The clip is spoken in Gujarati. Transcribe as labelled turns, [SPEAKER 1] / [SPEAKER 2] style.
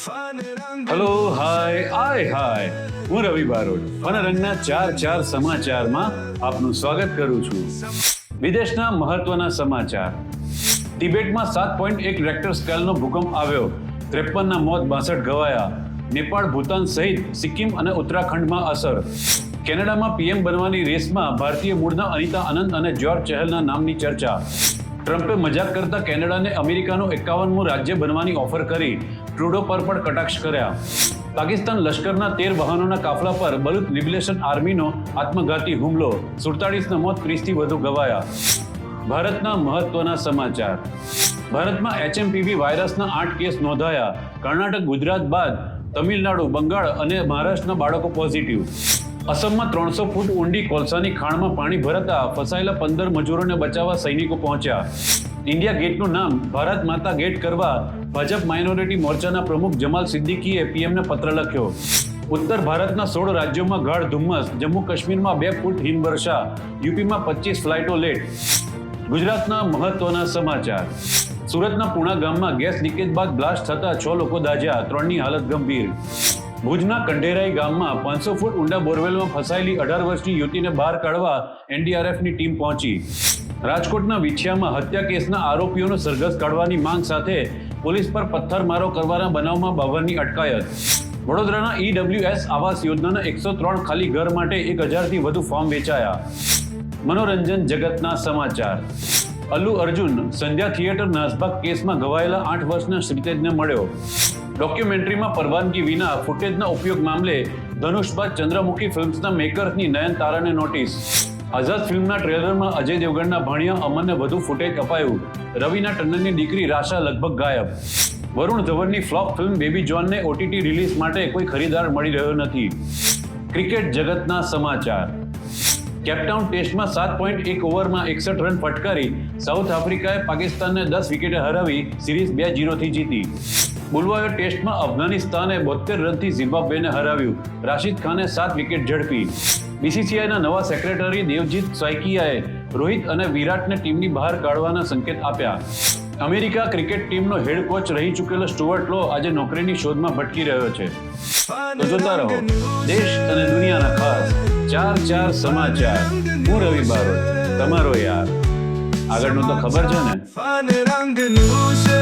[SPEAKER 1] હેલો હાય આય હાય હું રવિ બારોટ રંગના ચાર ચાર સમાચારમાં આપનું સ્વાગત કરું છું. વિદેશના મહત્વના સમાચાર. તિબેટમાં સાત પોઈન્ટ એક રેક્ટર સ્કેલનો ભૂકંપ આવ્યો. ત્રેપનના મોત બાસઠ ઘવાયા નેપાળ, ભૂતાન સહિત સિક્કિમ અને ઉત્તરાખંડમાં અસર. કેનેડામાં પીએમ બનવાની રેસમાં ભારતીય મૂળના અનિતા આનંદ અને જ્યોર્જ ચહેલના નામની ચર્ચા. ટ્રમ્પે મજાક કરતા કેનેડાને અમેરિકાનું એકાવનમું રાજ્ય બનવાની ઓફર કરી ટ્રુડો પર પણ કટાક્ષ કર્યા. પાકિસ્તાન લશ્કરના તેર વાહનોના કાફલા પર બલુત લિબરેશન આર્મીનો આત્મઘાતી હુમલો, સુડતાળીસના મોત, ત્રીસથી વધુ ગવાયા. ભારતના મહત્વના સમાચાર. ભારતમાં એચએમપીવી વાયરસના આઠ કેસ નોંધાયા. કર્ણાટક, ગુજરાત બાદ તમિલનાડુ, બંગાળ અને મહારાષ્ટ્રના બાળકો પોઝિટિવ. અસમમાં ત્રણસો ફૂટ ઊંડી કોલસાની ખાણમાં પાણી ભરાતા ફસાયેલા પંદર મજૂરોને બચાવવા સૈનિકો પહોંચ્યા. ઇન્ડિયા ગેટનું નામ ભારત માતા ગેટ કરવા ભાજપ માઇનોરિટી મોરચાના પ્રમુખ જમાલ સિદ્દીકીએ પીએમને પત્ર લખ્યો. ઉત્તર ભારતના સોળ રાજ્યોમાં ગાઢ ધુમ્મસ, જમ્મુ કાશ્મીરમાં બે ફૂટ હિમવર્ષા, યુપીમાં પચીસ ફ્લાઇટો લેટ. ગુજરાતના મહત્વના સમાચાર. સુરતના પુણા ગામમાં ગેસ લીકેજ બાદ બ્લાસ્ટ થતા છ લોકો દાઝ્યા, ત્રણની હાલત ગંભીર. ભુજના કંઢેરાઈ ગામમાં પાંચસો ફૂટ ઊંડા બોરવેલમાં ફસાયેલી અઢાર વર્ષની યુવતીને બહાર કાઢવા એનડીઆરએફની ટીમ પહોંચી. રાજકોટના વિછિયામાં હત્યા કેસના આરોપીઓનો સરઘસ કાઢવાની માંગ સાથે પોલીસ પર પથ્થરમારો કરવાના બનાવમાં બાબરની અટકાયત. વડોદરાના ઈડબ્લ્યુએસ આવાસ યોજનાના એકસો ત્રણ ખાલી ઘર માટે એક હજારથી વધુ ફોર્મ વેચાયા. મનોરંજન જગતના સમાચાર. અલ્લુ અર્જુન, સંધ્યા થિયેટર નાસભાગ કેસમાં ઘવાયેલા આઠ વર્ષના શ્રીતેજને મળ્યો. ડોક્યુમેન્ટરીમાં પરવાનગી વિના ફૂટેજના ઉપયોગ મામલે ધનુષ બાદ ચંદ્રમુખી ફિલ્મ્સના મેકર્સની નયનતારાને નોટિસ. આઝાદ ફિલ્મના ટ્રેલરમાં અજય દેવગણના ભણિયા અમનને વધુ ફૂટેજ અપાયું. રવિના ટંડનની દીકરી રાશા લગભગ ગાયબ. વરુણ ધવનની ફ્લોપ ફિલ્મ બેબી જોનને ઓટીટી રિલીઝ માટે કોઈ ખરીદાર મળી રહ્યો નથી. ક્રિકેટ જગતના સમાચાર. કેપટાઉન ટેસ્ટમાં સાત પોઈન્ટ એક ઓવરમાં એકસઠ રન ફટકારી સાઉથ આફ્રિકાએ પાકિસ્તાનને દસ વિકેટે હરાવી સિરીઝ બે જીરોથી જીતી. બુલવાયો ટેસ્ટમાં અફઘાનિસ્તાને બોતેર રનથી ઝિમ્બાબ્વેને હરાવ્યું. રાશિદ ખાને સાત વિકેટ ઝડપી. બીસીસીઆઈના નવા સેક્રેટરી દેવજીત સાઇકિયાએ રોહિત અને વિરાટને ટીમની બહાર કાઢવાના સંકેત આપ્યા. અમેરિકા ક્રિકેટ ટીમનો હેડ કોચ રહી ચૂકેલો સ્ટુઅર્ટ લો આજે નોકરીની શોધમાં ભટકી રહ્યો છે. જોતા રહો, દેશ અને દુનિયાના ખાસ ચાર ચાર સમાચાર. હું રવિ બારોટ. તમારો યાર. આગળનું તો ખબર છે ને?